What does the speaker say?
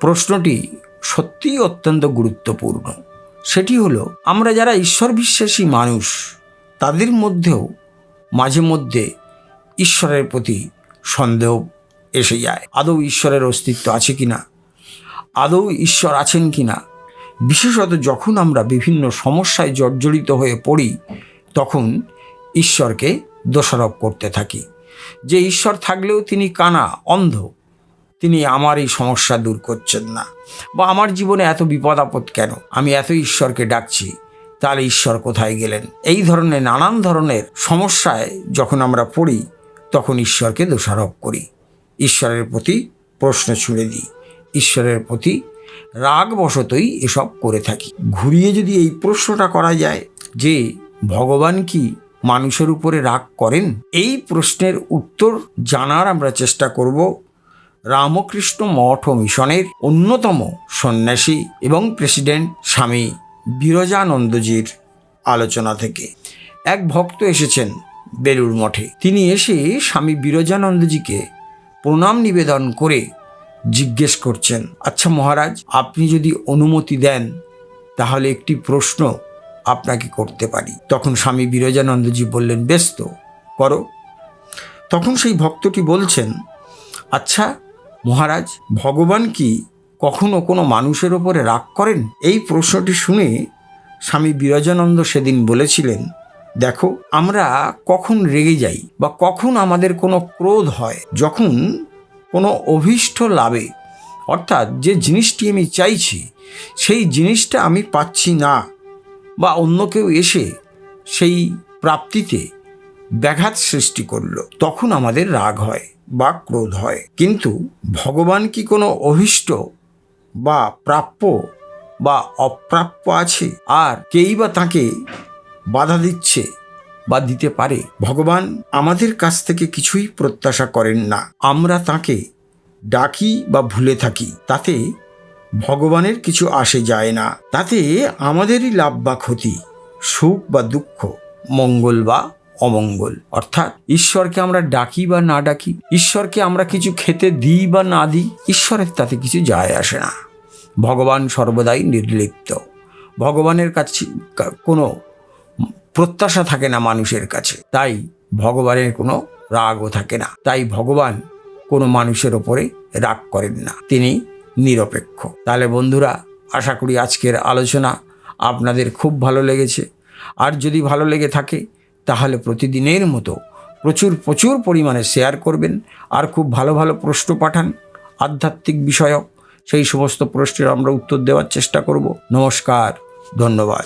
প্রশ্নটি সত্যিই অত্যন্ত গুরুত্বপূর্ণ। সেটি হলো, আমরা যারা ঈশ্বর বিশ্বাসী মানুষ, তাদের মধ্যেও মাঝে মধ্যে ঈশ্বরের প্রতি সন্দেহ এসে যায়। আদৌ ঈশ্বরের অস্তিত্ব আছে কি না আদৌ ঈশ্বর আছেন কি না বিশেষত যখন আমরা বিভিন্ন সমস্যায় জর্জরিত হয়ে পড়ি, তখন ঈশ্বরকে দোষারোপ করতে থাকি। যে ঈশ্বর থাকলেও তিনি কানা, অন্ধ তিনি আমার এই সমস্যা দূর করছেন না। বা আমার জীবনে এত বিপদ আপদ কেন? আমি এত ঈশ্বরকে ডাকছি, তাহলে ঈশ্বর কোথায় গেলেন? এই ধরনের, নানান ধরনের সমস্যায় যখন আমরা পড়ি, তখন ঈশ্বরকে দোষারোপ করি। ঈশ্বরের প্রতি প্রশ্ন ছুড়ে দিই। ঈশ্বরের প্রতি রাগবশতই এসব করে থাকি। ঘুরিয়ে যদি এই প্রশ্নটা করা যায় যে, ভগবান কি মানুষের উপরে রাগ করেন? এই প্রশ্নের উত্তর জানার আমরা চেষ্টা করব রামকৃষ্ণ মঠ ও মিশনের অন্যতম সন্ন্যাসী এবং প্রেসিডেন্ট স্বামী বিরজানন্দজির আলোচনা থেকে। এক ভক্ত এসেছেন বেলুর মঠে। তিনি এসে স্বামী বিরজানন্দজিকে প্রণাম নিবেদন করে জিজ্ঞেস করছেন আচ্ছা মহারাজ, আপনি যদি অনুমতি দেন, তাহলে একটি প্রশ্ন আপনাকে করতে পারি। তখন স্বামী বিরজানন্দজি বললেন, ব্যস্ত, করো। তখন সেই ভক্তটি বলছেন আচ্ছা মহারাজ, ভগবান কি কখনো কোনো মানুষের ওপরে রাগ করেন? এই প্রশ্নটি শুনে স্বামী বিরজানন্দ সেদিন বলেছিলেন, দেখো, আমরা কখন রেগে যাই বা কখন আমাদের কোনো ক্রোধ হয়, যখন কোনো অভীষ্ট লাভে। অর্থাৎ যে জিনিসটি আমি চাইছি, সেই জিনিসটা আমি পাচ্ছি না বা অন্য কেউ এসে সেই প্রাপ্তিতে ব্যাঘাত সৃষ্টি করল। তখন আমাদের রাগ হয় বা ক্রোধ হয়। কিন্তু ভগবান কি কোনো অভীষ্ট বা প্রাপ্য বা অপ্রাপ্য আছে? আর কেই বা তাকে বাধা দিচ্ছে বা দিতে পারে? ভগবান আমাদের কাছ থেকে কিছুই প্রত্যাশা করেন না। আমরা তাকে ডাকি বা ভুলে থাকি। তাতে ভগবানের কিছু আসে যায় না। তাতে আমাদেরই লাভ বা ক্ষতি, সুখ বা দুঃখ, মঙ্গল বা অমঙ্গল। অর্থাৎ ঈশ্বরকে আমরা ডাকি বা না ডাকি, ঈশ্বরকে আমরা কিছু খেতে দিই বা না দিই, ঈশ্বরের তাতে কিছু যায় আসে না। ভগবান সর্বদাই নির্লিপ্ত। ভগবানের কাছে কোনো প্রত্যাশা থাকে না মানুষের কাছে। তাই ভগবানের কোনো রাগও থাকে না। তাই ভগবান কোনো মানুষের ওপরে রাগ করেন না। তিনি নিরপেক্ষ। তাহলে বন্ধুরা, আশা করি আজকের আলোচনা আপনাদের খুব ভালো লেগেছে। আর যদি ভালো লেগে থাকে তাহলে প্রতিদিনের মতো প্রচুর প্রচুর পরিমাণে শেয়ার করবেন আর খুব ভালো ভালো প্রশ্ন পাঠান, আধ্যাত্মিক বিষয়ক, সেই সমস্ত প্রশ্নের আমরা উত্তর দেওয়ার চেষ্টা করব। নমস্কার, ধন্যবাদ।